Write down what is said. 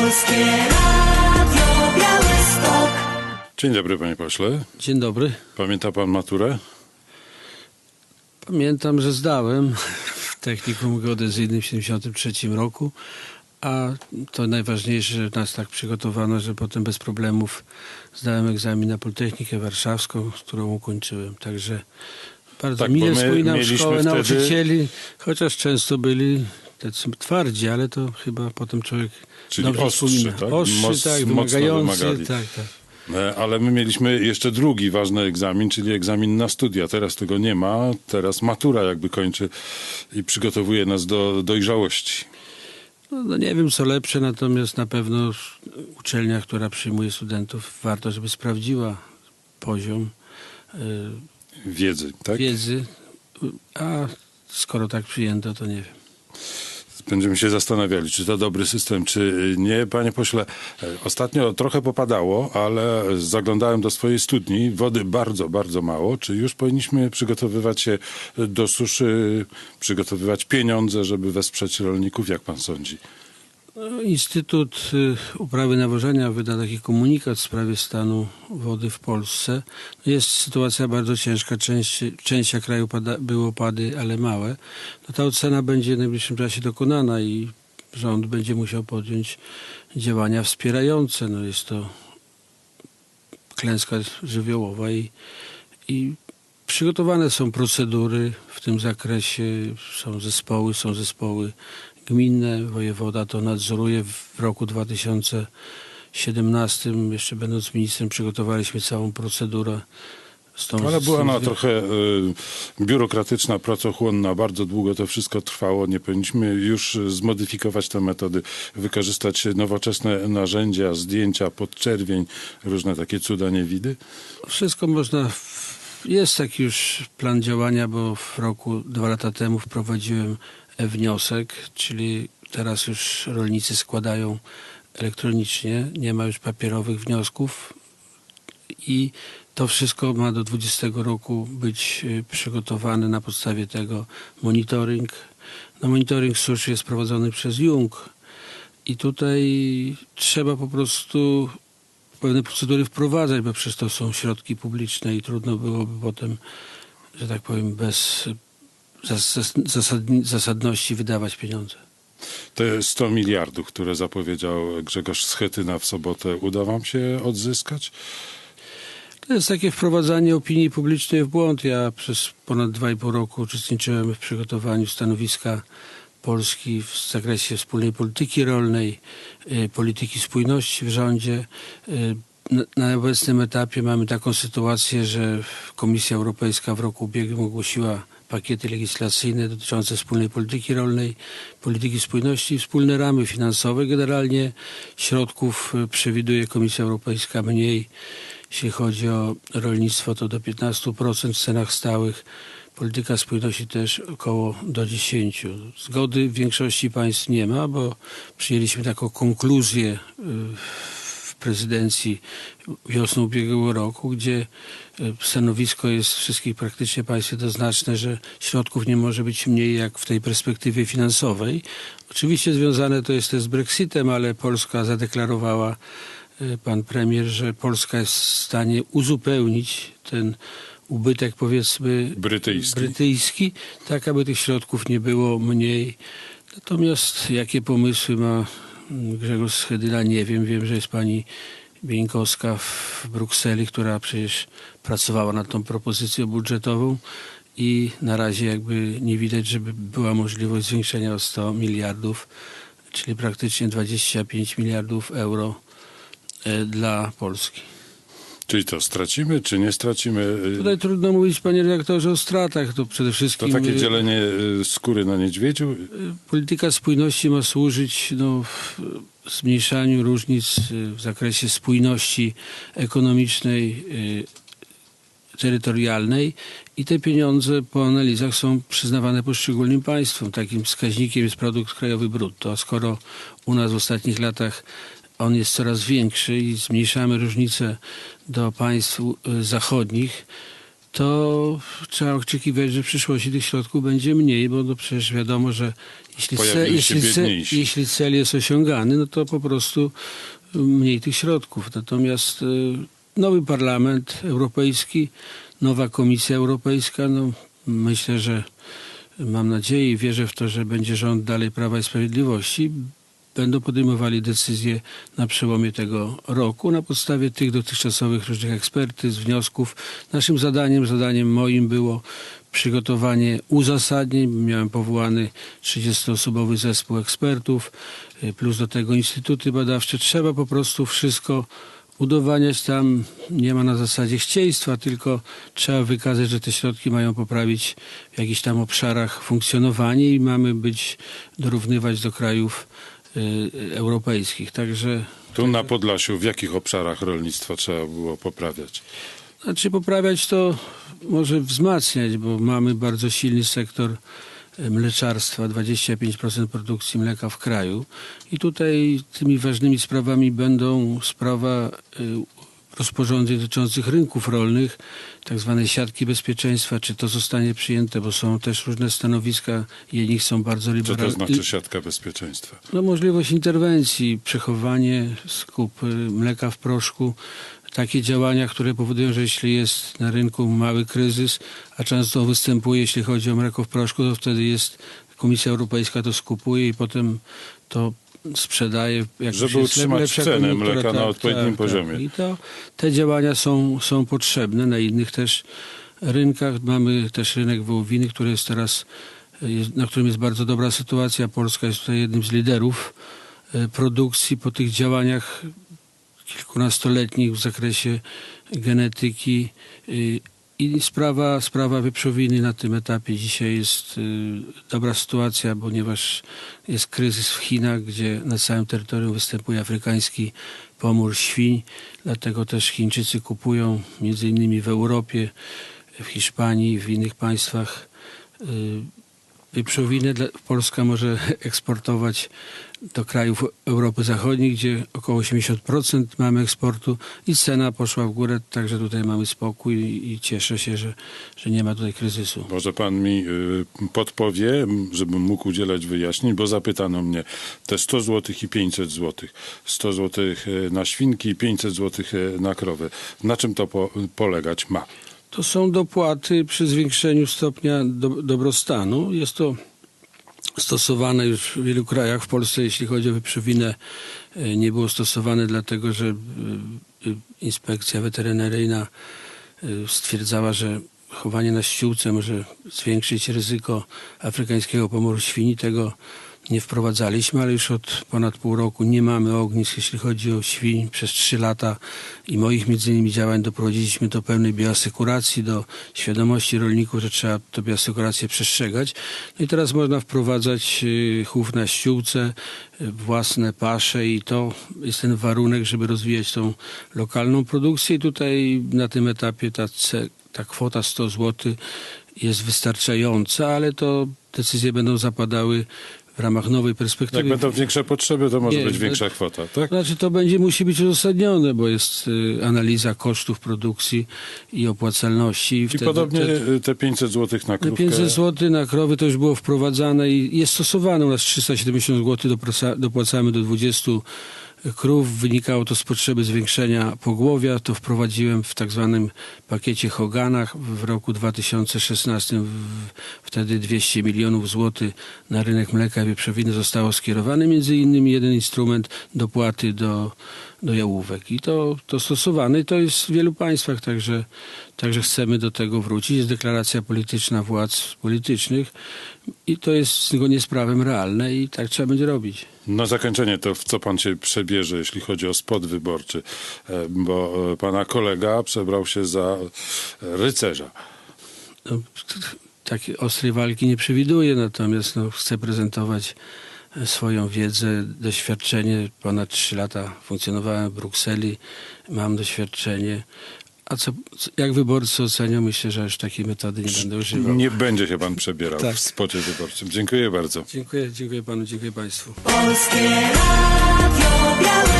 Polskie Radio Białystok. Dzień dobry, panie pośle. Dzień dobry. Pamięta pan maturę? Pamiętam, że zdałem w technikum geodezyjnym w 1973 roku, a to najważniejsze, że nas tak przygotowano, że potem bez problemów zdałem egzamin na Politechnikę Warszawską, którą ukończyłem. Także bardzo Tak, mile wspominam szkołę wtedy- nauczycieli, chociaż często byli tacy twardzi, ale to chyba potem człowiek Czyli dobrze ostrzy, wspomina. tak? Ostrzy, Moc- tak, wymagający. Tak, tak. E, Ale my mieliśmy jeszcze drugi ważny egzamin, czyli egzamin na studia. Teraz tego nie ma. Teraz matura jakby kończy i przygotowuje nas do dojrzałości. No, no nie wiem co lepsze, natomiast na pewno uczelnia, która przyjmuje studentów, warto, żeby sprawdziła poziom y, Wiedzy, tak? wiedzy, a skoro tak przyjęto, to nie wiem. Będziemy się zastanawiali, czy to dobry system, czy nie. Panie pośle, ostatnio trochę popadało, ale zaglądałem do swojej studni. Wody bardzo, bardzo mało. Czy już powinniśmy przygotowywać się do suszy, przygotowywać pieniądze, żeby wesprzeć rolników? Jak pan sądzi? No, Instytut y, Uprawy Nawożenia wyda taki komunikat w sprawie stanu wody w Polsce. Jest sytuacja bardzo ciężka, część, część kraju pada, były opady, ale małe. No, ta ocena będzie w najbliższym czasie dokonana i rząd będzie musiał podjąć działania wspierające. No, jest to klęska żywiołowa i, i przygotowane są procedury w tym zakresie. Są zespoły, są zespoły gminne. Wojewoda to nadzoruje. W roku 2017, jeszcze będąc ministrem, przygotowaliśmy całą procedurę. Tą, Ale była ona trochę y, biurokratyczna, pracochłonna, bardzo długo to wszystko trwało. Nie powinniśmy już zmodyfikować te metody, wykorzystać nowoczesne narzędzia, zdjęcia, podczerwień, różne takie cuda niewidy. Wszystko można. Jest taki już plan działania, bo w roku, dwa lata temu wprowadziłem e-wniosek, czyli teraz już rolnicy składają elektronicznie, nie ma już papierowych wniosków i to wszystko ma do 20 roku być y, przygotowane na podstawie tego monitoring. No, monitoring suszy jest prowadzony przez Jung i tutaj trzeba po prostu pewne procedury wprowadzać, bo przecież to są środki publiczne i trudno byłoby potem, że tak powiem, bez zas- zasadności wydawać pieniądze. Te 100 miliardów, które zapowiedział Grzegorz Schetyna w sobotę, uda wam się odzyskać? To jest takie wprowadzanie opinii publicznej w błąd. Ja przez ponad dwa i pół roku uczestniczyłem w przygotowaniu stanowiska Polski w zakresie wspólnej polityki rolnej, y, polityki spójności w rządzie. Y, na obecnym etapie mamy taką sytuację, że Komisja Europejska w roku ubiegłym ogłosiła pakiety legislacyjne dotyczące wspólnej polityki rolnej, polityki spójności wspólne ramy finansowe. Generalnie środków y, przewiduje Komisja Europejska mniej. Jeśli chodzi o rolnictwo, to do 15% w cenach stałych. Polityka spójności też około do 10%. Zgody w większości państw nie ma, bo przyjęliśmy taką konkluzję w prezydencji wiosną ubiegłego roku, gdzie y, stanowisko jest wszystkich praktycznie państw jednoznaczne, że środków nie może być mniej jak w tej perspektywie finansowej. Oczywiście związane to jest też z Brexitem, ale Polska zadeklarowała y, pan premier, że Polska jest w stanie uzupełnić ten ubytek powiedzmy Brytyjski. brytyjski, tak aby tych środków nie było mniej. Natomiast jakie pomysły ma Grzegorz Schedyna, nie wiem. Wiem, że jest pani Bieńkowska w Brukseli, która przecież pracowała nad tą propozycją budżetową i na razie jakby nie widać, żeby była możliwość zwiększenia o 100 miliardów, czyli praktycznie 25 miliardów euro e, dla Polski. Czyli to stracimy, czy nie stracimy? Y, Tutaj trudno mówić, panie redaktorze, o stratach. To przede To wszystkim... takie y, dzielenie y, skóry na niedźwiedziu? Polityka spójności ma służyć no, w zmniejszaniu różnic w zakresie spójności ekonomicznej, terytorialnej i te pieniądze po analizach są przyznawane poszczególnym państwom. Takim wskaźnikiem jest produkt krajowy brutto. Skoro u nas w ostatnich latach on jest coraz większy i zmniejszamy różnice do państw y, zachodnich, to trzeba oczekiwać, że w przyszłości tych środków będzie mniej, bo no przecież wiadomo, że jeśli, ce, Pojawili się jeśli, ce, biedniejsi. jeśli cel jest osiągany, no to po prostu mniej tych środków. Natomiast y, nowy Parlament Europejski, nowa Komisja Europejska, no myślę, że mam nadzieję i wierzę w to, że będzie rząd dalej Prawa i Sprawiedliwości, będą podejmowali decyzje na przełomie tego roku na podstawie tych dotychczasowych różnych ekspertyz, wniosków. Naszym zadaniem, zadaniem moim było przygotowanie uzasadnień. Miałem powołany 30-osobowy zespół ekspertów, y, plus do tego instytuty badawcze. Trzeba po prostu wszystko udowadniać tam. Nie ma na zasadzie chcieństwa, tylko trzeba wykazać, że te środki mają poprawić w jakichś tam obszarach funkcjonowanie i mamy być, dorównywać do krajów europejskich. Także Tu na Podlasiu w jakich obszarach rolnictwa trzeba było poprawiać? Znaczy poprawiać to może wzmacniać, bo mamy bardzo silny sektor e, mleczarstwa, 25% produkcji mleka w kraju i tutaj tymi ważnymi sprawami będą sprawa y, rozporządzeń dotyczących rynków rolnych, tak zwanej siatki bezpieczeństwa, czy to zostanie przyjęte, bo są też różne stanowiska i nich są bardzo Co to liberalne. znaczy siatka bezpieczeństwa? No, możliwość interwencji, przechowanie, skup y, mleka w proszku, takie działania, które powodują, że jeśli jest na rynku mały kryzys, a często występuje, jeśli chodzi o mleko w proszku, to wtedy jest Komisja Europejska to skupuje i potem to sprzedaje. Jak Żeby utrzymać cenę mleka na odpowiednim poziomie. I to, te działania są, są potrzebne na innych też rynkach. Mamy też rynek wołowiny, który jest teraz, na którym jest bardzo dobra sytuacja. Polska jest tutaj jednym z liderów e, produkcji po tych działaniach kilkunastoletnich w zakresie genetyki y, i sprawa, sprawa wieprzowiny na tym etapie dzisiaj jest y, dobra sytuacja, ponieważ jest kryzys w Chinach, gdzie na całym terytorium występuje afrykański pomór świń, dlatego też Chińczycy kupują między innymi w Europie, w Hiszpanii, w innych państwach y, wieprzowinę dla- Polska może eksportować do krajów Europy Zachodniej, gdzie około 80% mamy eksportu i cena poszła w górę, także tutaj mamy spokój i, cieszę się, że, że nie ma tutaj kryzysu. Może pan mi y, podpowie, żebym mógł udzielać wyjaśnień, bo zapytano mnie te 100 zł i 500 zł. 100 zł na świnki i 500 zł na krowy. Na czym to po, polegać ma? To są dopłaty przy zwiększeniu stopnia do, dobrostanu. Jest to stosowane już w wielu krajach. W Polsce, jeśli chodzi o wieprzowinę, e, nie było stosowane, dlatego że e, e, inspekcja weterynaryjna stwierdzała, że chowanie na ściółce może zwiększyć ryzyko afrykańskiego pomoru świni. Tego nie wprowadzaliśmy, ale już od ponad pół roku nie mamy ognisk, jeśli chodzi o świń. Przez trzy lata i moich między innymi działań doprowadziliśmy do pełnej bioasekuracji, do świadomości rolników, że trzeba tę bioasekurację przestrzegać. No i teraz można wprowadzać y, chów na ściółce, y, własne pasze i to jest ten warunek, żeby rozwijać tą lokalną produkcję i tutaj na tym etapie ta, ta kwota 100 zł jest wystarczająca, ale to decyzje będą zapadały w ramach nowej perspektywy. Jak będą większe potrzeby, to może Nie, być większa kwota, tak? Znaczy to będzie musi być uzasadnione, bo jest y, analiza kosztów produkcji i opłacalności. I podobnie te, y, te 500 zł na krówkę. 500 zł na krowy to już było wprowadzane i jest stosowane. U nas 370 zł dopłacamy do 20 krów. Wynikało to z potrzeby zwiększenia pogłowia. To wprowadziłem w tak zwanym pakiecie Hoganach w roku 2016. W- Wtedy 200 milionów złotych na rynek mleka i wieprzowiny zostało skierowane. Między innymi jeden instrument dopłaty do, do jałówek. I to, to stosowane i to jest w wielu państwach, także, także chcemy do tego wrócić. Jest deklaracja polityczna władz politycznych i to jest zgodnie z prawem realne i tak trzeba będzie robić. Na zakończenie to w co pan się przebierze, jeśli chodzi o spot wyborczy, E, bo e, pana kolega przebrał się za e, rycerza. No, takiej ostrej walki nie przewiduję, natomiast no, chcę prezentować swoją wiedzę, doświadczenie. Ponad 3 lata funkcjonowałem w Brukseli, mam doświadczenie. A co, jak wyborcy ocenią, myślę, że już takiej metody nie będę używał. Nie będzie się pan przebierał Tak. w spocie wyborczym. Dziękuję bardzo. Dziękuję, dziękuję panu, dziękuję państwu. Polskie Radio Białystok.